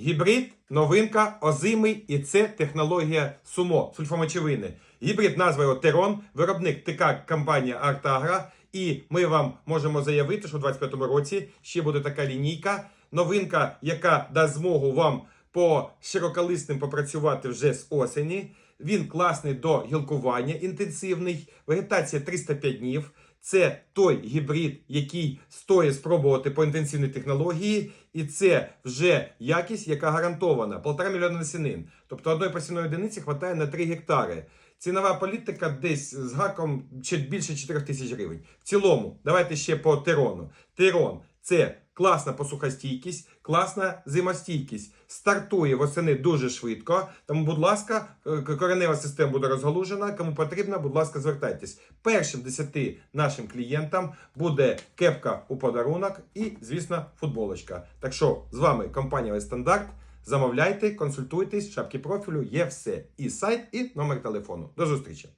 Гібрид, новинка, озимий, і це технологія СУМО, сульфомочевини. Гібрид назва Терон, виробник ТК компанія Артагра. І ми вам можемо заявити, що в 2025 році ще буде така лінійка. Новинка, яка дасть змогу вам по широколисним попрацювати вже з осені. Він класний до гілкування, інтенсивний, вегетація 305 днів. Це той гібрид, який стоїть спробувати по інтенсивній технології, і це вже якість, яка гарантована. Полтора мільйона насінин. Тобто одної посівної одиниці вистачає на 3 гектари. Цінова політика десь з гаком чи більше 4 тисяч гривень. В цілому, давайте ще по терону. Терон це класна посухостійкість, класна зимостійкість. Стартує восени дуже швидко. Тому, будь ласка, е, коренева система буде розгалужена. Кому потрібно, будь ласка, звертайтесь. Першим 10 нашим клієнтам буде кепка у подарунок і, звісно, футболочка. Так що з вами компанія «Весь Стандарт. Замовляйте, консультуйтесь, в шапки профілю є все. І сайт, і номер телефону. До зустрічі!